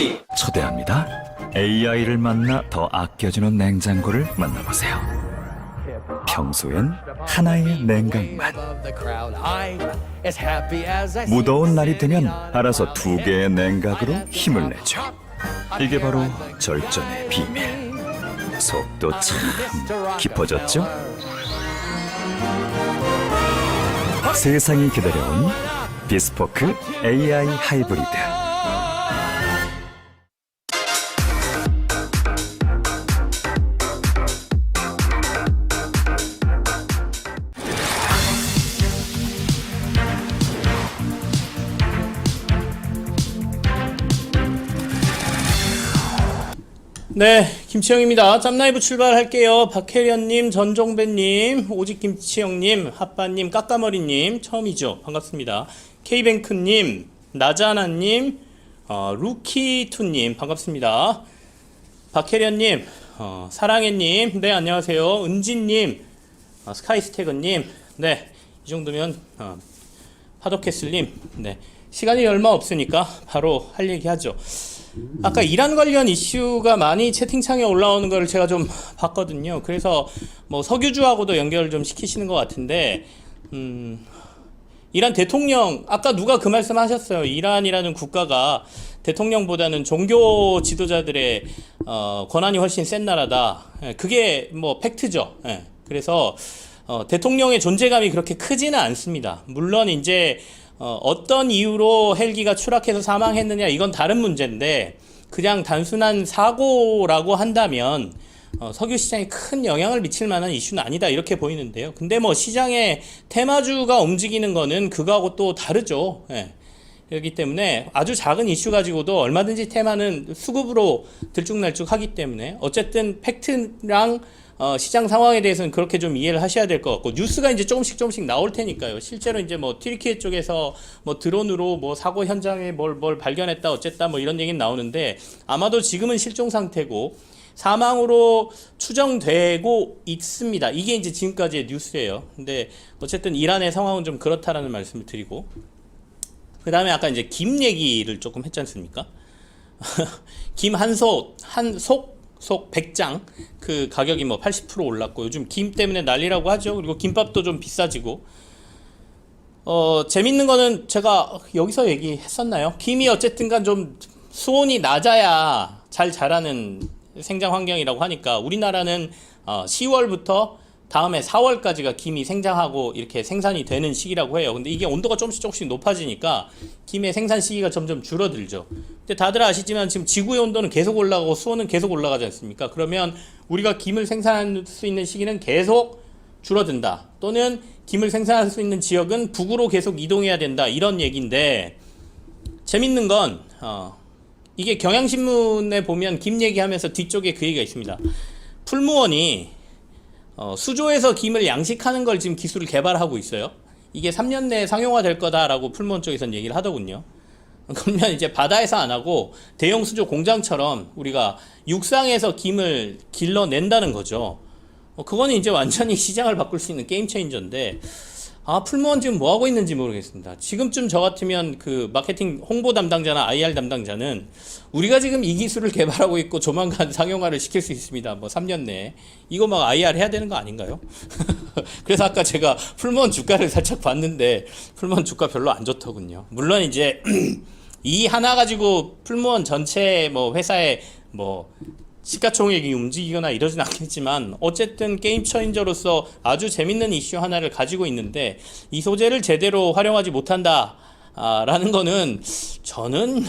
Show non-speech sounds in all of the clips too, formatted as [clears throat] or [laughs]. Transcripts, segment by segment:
여기 초대합니다. AI를 만나 더 아껴주는 냉장고를 만나보세요. 평소엔 하나의 냉각만. 무더운 날이 되면 알아서 두 개의 냉각으로 힘을 내죠. 이게 바로 절전의 비밀. 속도 참 깊어졌죠? 세상이 기다려온 비스포크 AI 하이브리드. 네, 김치영입니다. 짬라이브 출발할게요. 박혜련님, 전종배님, 오직김치영님, 핫바님, 까까머리님, 처음이죠. 반갑습니다. K뱅크님, 나자나님, 어, 루키투님, 반갑습니다. 박혜련님, 어, 사랑해님, 네, 안녕하세요. 은진님, 어, 스카이스태그님, 네, 이 정도면, 어, 파도캐슬님, 네, 시간이 얼마 없으니까 바로 할 얘기 하죠. 아까 이란 관련 이슈가 많이 채팅창에 올라오는 걸 제가 좀 봤거든요. 그래서 뭐 석유주하고도 연결을 좀 시키시는 것 같은데, 음, 이란 대통령, 아까 누가 그 말씀 하셨어요. 이란이라는 국가가 대통령보다는 종교 지도자들의 어, 권한이 훨씬 센 나라다. 예, 그게 뭐 팩트죠. 예, 그래서 어, 대통령의 존재감이 그렇게 크지는 않습니다. 물론 이제 어, 어떤 이유로 헬기가 추락해서 사망했느냐 이건 다른 문제인데 그냥 단순한 사고라고 한다면 어, 석유 시장에 큰 영향을 미칠 만한 이슈는 아니다 이렇게 보이는데요. 근데 뭐 시장의 테마주가 움직이는 거는 그거하고 또 다르죠. 예. 그렇기 때문에 아주 작은 이슈 가지고도 얼마든지 테마는 수급으로 들쭉날쭉 하기 때문에 어쨌든 팩트랑 어, 시장 상황에 대해서는 그렇게 좀 이해를 하셔야 될 것 같고 뉴스가 이제 조금씩 조금씩 나올 테니까요. 실제로 이제 뭐 튀르키예 쪽에서 뭐 드론으로 뭐 사고 현장에 뭘뭘 발견했다 어쨌다 뭐 이런 얘기는 나오는데 아마도 지금은 실종 상태고 사망으로 추정되고 있습니다. 이게 이제 지금까지의 뉴스예요. 근데 어쨌든 이란의 상황은 좀 그렇다라는 말씀을 드리고 그 다음에 아까 이제 김 얘기를 조금 했지 않습니까? [laughs] 김 한속, 한속, 속 100장 그 가격이 뭐 80% 올랐고 요즘 김 때문에 난리라고 하죠. 그리고 김밥도 좀 비싸지고 어 재밌는 거는 제가 여기서 얘기했었나요? 김이 어쨌든간 좀 수온이 낮아야 잘 자라는 생장 환경이라고 하니까 우리나라는 어 10월부터 다음에 4월까지가 김이 생장하고 이렇게 생산이 되는 시기라고 해요. 근데 이게 온도가 조금씩 조금씩 높아지니까 김의 생산 시기가 점점 줄어들죠. 근데 다들 아시지만 지금 지구의 온도는 계속 올라가고 수온은 계속 올라가지 않습니까? 그러면 우리가 김을 생산할 수 있는 시기는 계속 줄어든다. 또는 김을 생산할 수 있는 지역은 북으로 계속 이동해야 된다. 이런 얘기인데 재밌는 건 어, 이게 경향신문에 보면 김 얘기하면서 뒤쪽에 그 얘기가 있습니다. 풀무원이 어, 수조에서 김을 양식하는 걸 지금 기술을 개발하고 있어요. 이게 3년 내에 상용화 될 거다라고 풀무원 쪽에서는 얘기를 하더군요. [laughs] 그러면 이제 바다에서 안 하고 대형 수조 공장처럼 우리가 육상에서 김을 길러낸다는 거죠. 어, 그거는 이제 완전히 [laughs] 시장을 바꿀 수 있는 게임 체인저인데 아 풀무원 지금 뭐 하고 있는지 모르겠습니다. 지금쯤 저 같으면 그 마케팅 홍보 담당자나 IR 담당자는 우리가 지금 이 기술을 개발하고 있고 조만간 [laughs] 상용화를 시킬 수 있습니다. 뭐 3년 내에 이거 막 IR 해야 되는 거 아닌가요? [laughs] 그래서 아까 제가 풀무원 주가를 살짝 봤는데 풀무원 주가 별로 안 좋더군요. 물론 이제 [clears throat] 이 하나 가지고 풀무원 전체 뭐 회사에 뭐 시가총액이 움직이거나 이러진 않겠지만 어쨌든 게임 체인저로서 아주 재밌는 이슈 하나를 가지고 있는데 이 소재를 제대로 활용하지 못한다. 아, 라는 거는 저는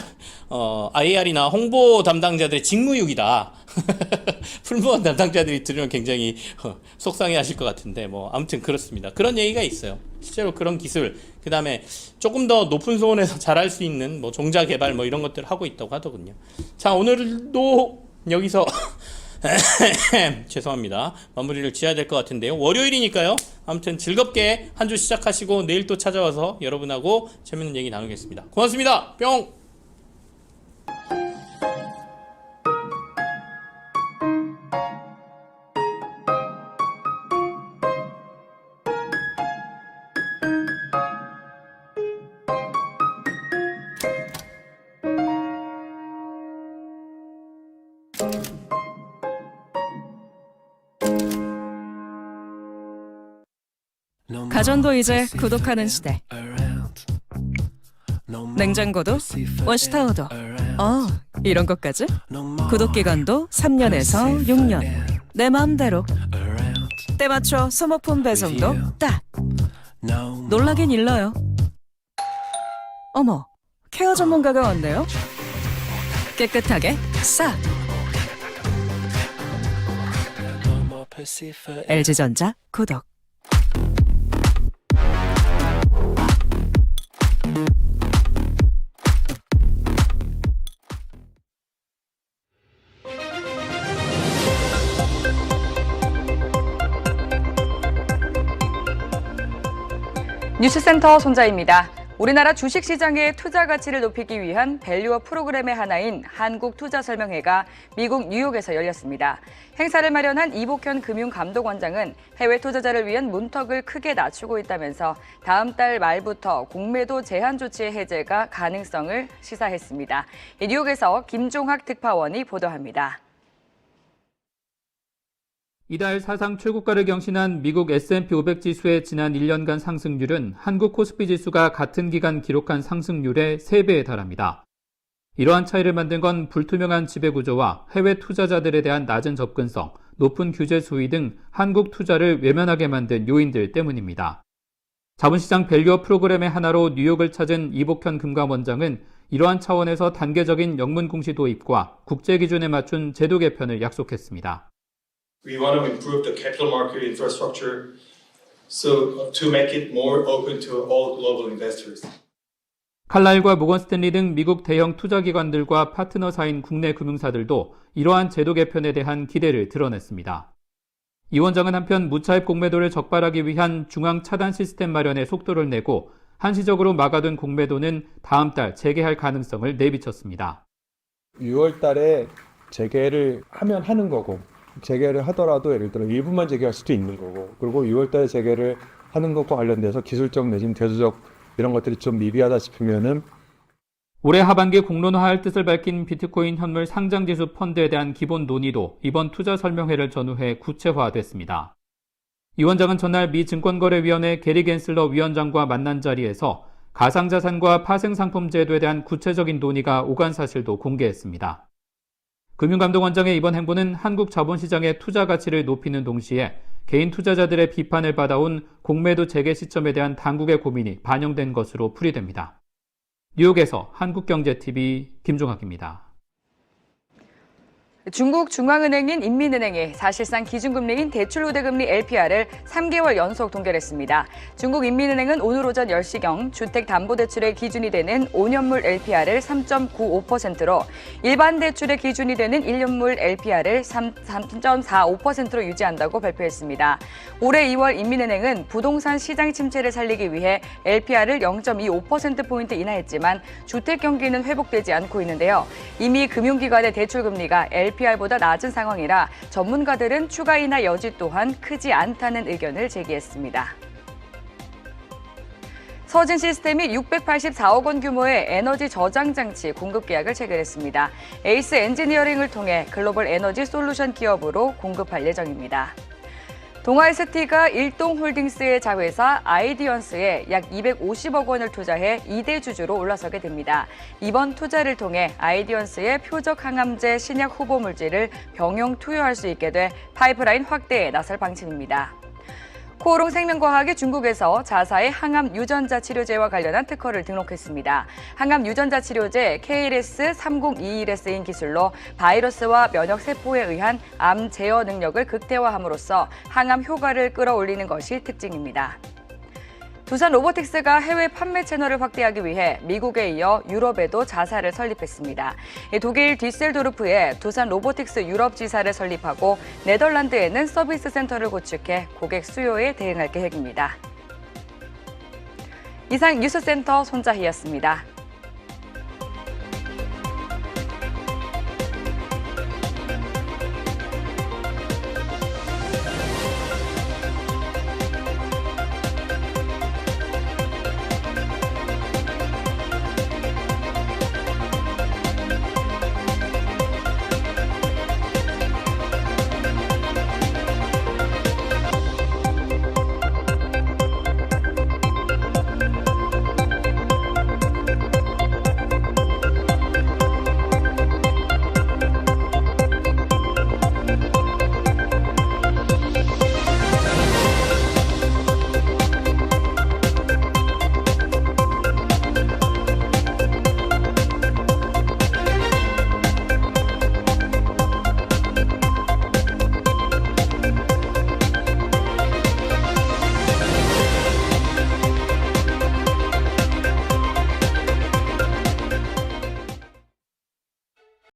어, IR이나 홍보 담당자들의 직무유기다. [laughs] 풀무원 담당자들이 들으면 굉장히 어, 속상해 하실 것 같은데 뭐 아무튼 그렇습니다. 그런 얘기가 있어요. 실제로 그런 기술 그 다음에 조금 더 높은 수온에서 잘할 수 있는 뭐 종자 개발 뭐 이런 것들을 하고 있다고 하더군요. 자, 오늘도 여기서 [laughs] 죄송합니다. 마무리를 지어야 될 것 같은데요. 월요일이니까요. 아무튼 즐겁게 한 주 시작하시고 내일 또 찾아와서 여러분하고 재밌는 얘기 나누겠습니다. 고맙습니다. 뿅! 가전도 이제 구독하는 시대. 냉장고도 워시타워도 어 이런 것까지? 구독 기간도 3년에서 6년. 내 마음대로. 때 맞춰 소모품 배송도 딱. 놀라긴 일러요. 어머 케어 전문가가 왔네요. 깨끗하게 싹 LG전자 구독 뉴스센터 손자입니다. 우리나라 주식시장의 투자 가치를 높이기 위한 밸류어 프로그램의 하나인 한국투자설명회가 미국 뉴욕에서 열렸습니다. 행사를 마련한 이복현 금융감독원장은 해외 투자자를 위한 문턱을 크게 낮추고 있다면서 다음 달 말부터 공매도 제한 조치의 해제가 가능성을 시사했습니다. 이 뉴욕에서 김종학 특파원이 보도합니다. 이달 사상 최고가를 경신한 미국 S&P 500 지수의 지난 1년간 상승률은 한국 코스피 지수가 같은 기간 기록한 상승률의 3배에 달합니다. 이러한 차이를 만든 건 불투명한 지배구조와 해외 투자자들에 대한 낮은 접근성, 높은 규제 수위 등 한국 투자를 외면하게 만든 요인들 때문입니다. 자본시장 밸류어 프로그램의 하나로 뉴욕을 찾은 이복현 금감원장은 이러한 차원에서 단계적인 영문 공시 도입과 국제 기준에 맞춘 제도 개편을 약속했습니다. We want to improve the capital market infrastructure so to make it more open to all global investors. 칼라일과 모건 스탠리 등 미국 대형 투자 기관들과 파트너사인 국내 금융사들도 이러한 제도 개편에 대한 기대를 드러냈습니다. 이 원장은 한편 무차입 공매도를 적발하기 위한 중앙 차단 시스템 마련에 속도를 내고 한시적으로 막아둔 공매도는 다음 달 재개할 가능성을 내비쳤습니다. 6월 달에 재개를 하면 하는 거고 재개를 하더라도 예를 들어 일부만 재개할 수도 있는 거고 그리고 6월 달에 재개를 하는 것과 관련돼서 기술적 내지는 대수적 이런 것들이 좀 미비하다 싶으면은 올해 하반기 공론화할 뜻을 밝힌 비트코인 현물 상장지수 펀드에 대한 기본 논의도 이번 투자 설명회를 전후해 구체화됐습니다. 이 원장은 전날 미 증권거래위원회 게리 겐슬러 위원장과 만난 자리에서 가상자산과 파생상품 제도에 대한 구체적인 논의가 오간 사실도 공개했습니다. 금융감독원장의 이번 행보는 한국 자본시장의 투자 가치를 높이는 동시에 개인 투자자들의 비판을 받아온 공매도 재개 시점에 대한 당국의 고민이 반영된 것으로 풀이됩니다. 뉴욕에서 한국경제TV 김종학입니다. 중국 중앙은행인 인민은행이 사실상 기준금리인 대출우대금리 LPR을 3개월 연속 동결했습니다. 중국 인민은행은 오늘 오전 10시경 주택담보대출의 기준이 되는 5년물 LPR을 3.95%로 일반 대출의 기준이 되는 1년물 LPR을 3.45%로 유지한다고 발표했습니다. 올해 2월 인민은행은 부동산 시장 침체를 살리기 위해 LPR을 0.25%포인트 인하했지만 주택 경기는 회복되지 않고 있는데요. 이미 금융기관의 대출금리가 LPR 보다 낮은 상황이라 전문가들은 추가 인하 여지 또한 크지 않다는 의견을 제기했습니다. 서진 시스템이 684억 원 규모의 에너지 저장 장치 공급 계약을 체결했습니다. 에이스 엔지니어링을 통해 글로벌 에너지 솔루션 기업으로 공급할 예정입니다. 동아ST가 일동홀딩스의 자회사 아이디언스에 약 250억 원을 투자해 2대 주주로 올라서게 됩니다. 이번 투자를 통해 아이디언스의 표적 항암제 신약 후보 물질을 병용 투여할 수 있게 돼 파이프라인 확대에 나설 방침입니다. 코오롱 생명과학이 중국에서 자사의 항암 유전자 치료제와 관련한 특허를 등록했습니다. 항암 유전자 치료제 KLS3021에 쓰인 기술로 바이러스와 면역 세포에 의한 암 제어 능력을 극대화함으로써 항암 효과를 끌어올리는 것이 특징입니다. 두산 로보틱스가 해외 판매 채널을 확대하기 위해 미국에 이어 유럽에도 자사를 설립했습니다. 독일 디셀도르프에 두산 로보틱스 유럽 지사를 설립하고 네덜란드에는 서비스 센터를 구축해 고객 수요에 대응할 계획입니다. 이상 뉴스센터 손자희였습니다.